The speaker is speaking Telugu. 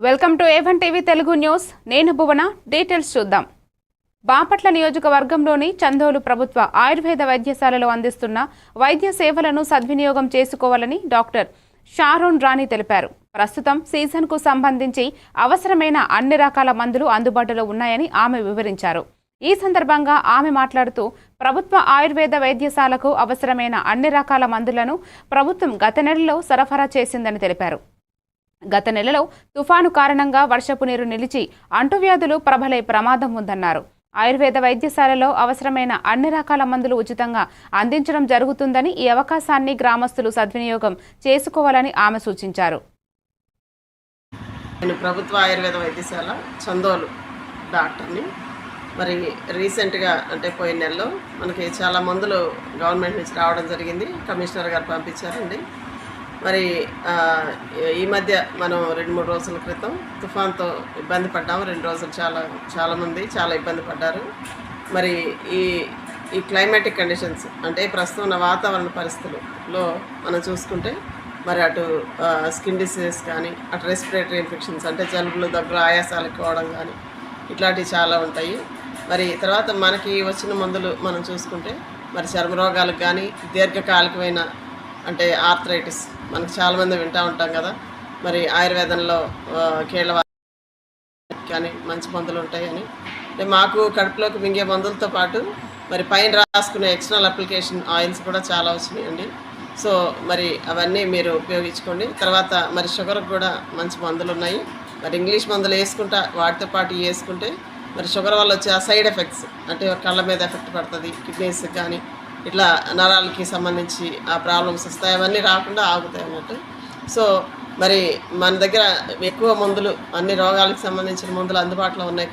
Welcome to A one TV Telugu news. నేను భువన డీటెయిల్స్ చూద్దాం. బాపట్ల నియోజకవర్గంలోని చందోలు ప్రభుత్వ ఆయుర్వేద వైద్యశాలలో అందిస్తున్న వైద్య సేవలను సద్వినియోగం చేసుకోవాలని డాక్టర్ షారోన్ రాణి తెలిపారు. ప్రస్తుతం సీజన్కు సంబంధించి అవసరమైన అన్ని రకాల మందులు అందుబాటులో ఉన్నాయని ఆమె వివరించారు. ఈ సందర్భంగా ఆమె మాట్లాడుతూ ప్రభుత్వ ఆయుర్వేద వైద్యశాలకు అవసరమైన అన్ని రకాల మందులను ప్రభుత్వం గత నెలలో సరఫరా చేసిందని తెలిపారు. గత నెలలో తుఫాను కారణంగా వర్షపు నీరు నిలిచి అంటువ్యాధులు ప్రబలే ప్రమాదం ఉందన్నారు. ఆయుర్వేద వైద్యశాలలో అవసరమైన అన్ని రకాల మందులు ఉచితంగా అందించడం జరుగుతుందని ఈ అవకాశాన్ని గ్రామస్తులు సద్వినియోగం చేసుకోవాలని ఆమె సూచించారు. నేను ప్రభుత్వ ఆయుర్వేద వైద్యశాల చందోలు డాక్టర్ని. మరి రీసెంట్గా అంటే పోయిన నెలలో మనకి చాలా మందులు గవర్నమెంట్ నుంచి రావడం జరిగింది. కమిషనర్ గారు పంపించారండి. మరి ఈ మధ్య మనం రెండు మూడు రోజుల క్రితం తుఫాన్తో ఇబ్బంది పడ్డాము. రెండు రోజులు చాలా చాలామంది చాలా ఇబ్బంది పడ్డారు. మరి ఈ ఈ క్లైమాటిక్ కండిషన్స్ అంటే ప్రస్తుతం ఉన్న వాతావరణ పరిస్థితుల్లో మనం చూసుకుంటే మరి అటు స్కిన్ డిసీజెస్ కానీ అటు రెస్పిరేటరీ ఇన్ఫెక్షన్స్ అంటే జలుబులు దగ్గర ఆయాసాలు ఎక్కువడం కానీ ఇట్లాంటివి చాలా ఉంటాయి. మరి తర్వాత మనకి వచ్చిన మందులు మనం చూసుకుంటే మరి చర్మ రోగాలకు కానీ దీర్ఘకాలికమైన అంటే ఆర్థరైటిస్ మనకు చాలామంది వింటూ ఉంటాం కదా. మరి ఆయుర్వేదంలో కీళ్ళ కానీ మంచి మందులు ఉంటాయని అంటే మాకు కడుపులోకి మింగే మందులతో పాటు మరి పైన రాసుకునే ఎక్స్టర్నల్ అప్లికేషన్ ఆయిల్స్ కూడా చాలా వచ్చినాయండి సో మరి అవన్నీ మీరు ఉపయోగించుకోండి. తర్వాత మరి షుగర్కి కూడా మంచి మందులు ఉన్నాయి. మరి ఇంగ్లీష్ మందులు వేసుకుంటా వాటితో పాటు వేసుకుంటే మరి షుగర్ వల్ల వచ్చే ఆ సైడ్ ఎఫెక్ట్స్ అంటే కళ్ళ మీద ఎఫెక్ట్ పడుతుంది కిడ్నీస్ కానీ ఇట్లా నరాలకి సంబంధించి ఆ ప్రాబ్లమ్స్ వస్తాయి అవన్నీ రాకుండా ఆగుతాయి అన్నట్టు. సో మరి మన దగ్గర ఎక్కువ మందులు అన్ని రోగాలకు సంబంధించిన మందులు అందుబాటులో ఉన్నాయి